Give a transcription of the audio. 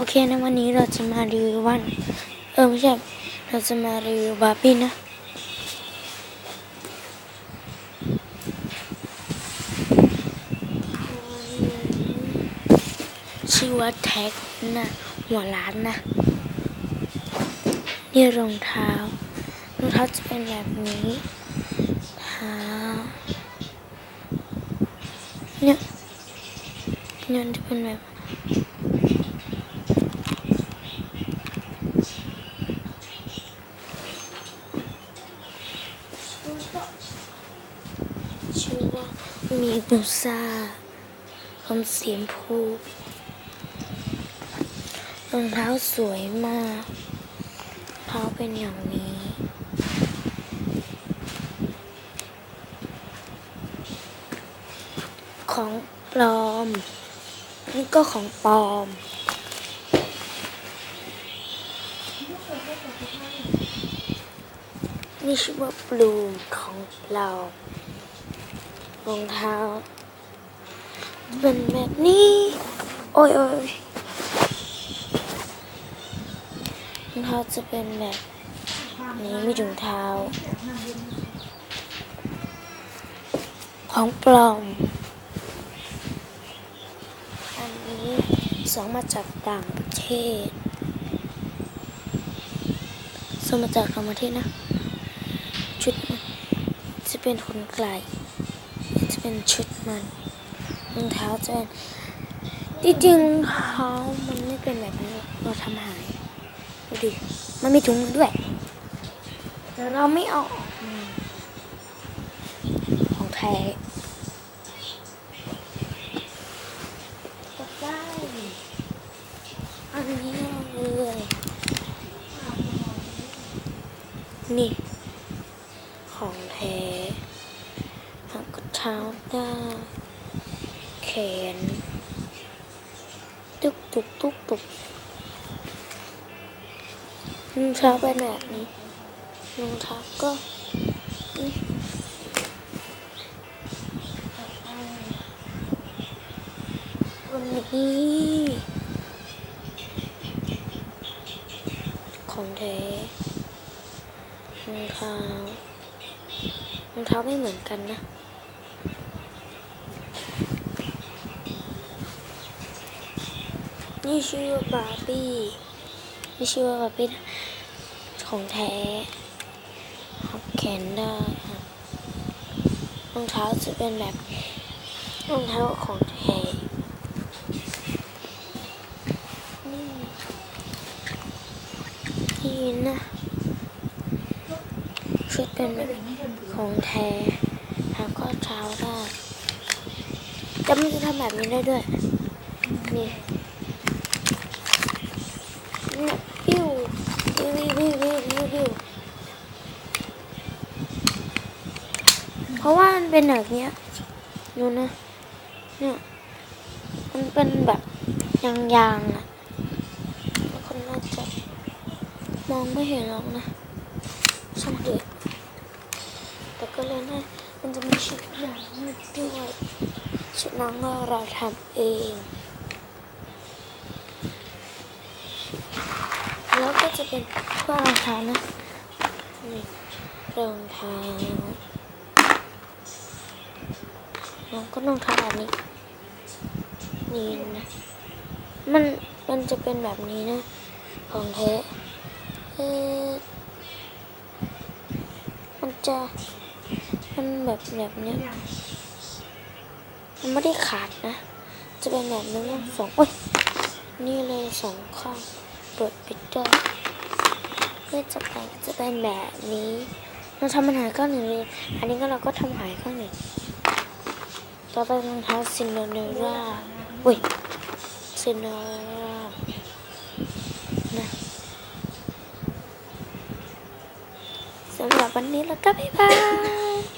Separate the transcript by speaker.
Speaker 1: โอเคนะวันนี้เราจะมารีวิววัน เออไม่ใช่ เราจะมารีวิวบาร์บี้นะชื่อว่าแท็กนะหัวร้านนะ นี่รองเท้ารองเท้าจะเป็นแบบนี้เท้าเนี่ยเนี่ยจะเป็นแบบ ชื่อว่ามีมูซาผมสีชมพูรองเท้าสวยมากเท้าเป็นอย่างนี้ของปลอม นี่ก็ของปลอม นี่ชื่อว่าบลูมของเรา รองเท้า เป็นแบบนี้ โอ้ยโอ้ยรองเท้าจะเป็นแบบนี้มีถุงเท้า ของปลอม อันนี้สองมาจากต่างประเทศส่งมาจากต่างประเทศนะ ชุดจะเป็นขนไก่ เป็นชุดมันรองเท้าจะเป็นที่จริงเท้ามันไม่เป็นแบบนี้เราทำหายดูดิมันมีถุงด้วย แต่เราไม่เอาอกของแท้ก็ได้อันนี้เลยนี่ ของแท้ เท้าได้แขน ตุกตุกตุกตุกรองเท้าเป็นแบบนี้รองเท้าก็นี่วันนี้ของแท้รองเท้ารองเท้าไม่เหมือนกันนะ นี่ชื่อว่าบาร์บี้นี่ชื่อว่าบาร์บี้ของแท้หับแขนได้ครับรองเท้าจะเป็นแบบรองเท้าของแท้นี่นี่นะชุดเป็นแบบของแท้แล้วก็เท้าได้จะไม่ทำแบบนี้ได้ด้วยนี่ ปิ้วปิ้วปิ้วปิ้วปิ้วปิ้วเพราะว่ามันเป็นแบบเนี้ยดูนะเนี่ยมันเป็นแบบยางๆอะคนน่าจะมองไม่เห็นหรอกนะช่างเถอะแต่ก็เลยนะมันจะมีชุดหนังด้วยชุดหนังเราทำเอง แล้วก็จะเป็นกรองเท้านะนี่รองเท้าแล้วก็รองเท้าแบบนี้นี่นะ มัน มันจะเป็นแบบนี้นะ ของแท้เออมันจะ มันแบบแบบนี้มันไม่ได้ขาดนะ จะเป็นแบบนี้สองโอ้ย นี่เลยสองข้าง เปิดปิดด้เพื่อจะไปจะเป็นแบบนี้เราทำมันหายข้างหนึ่งอันนี้ก็เราก็ทำหายข้างหนึ่งต่อไปรองเท้าซินเดอเรล่าอุ้ยซินเดอเรลล่านะสำหรับวันนี้แล้วก็บ๊ายบาย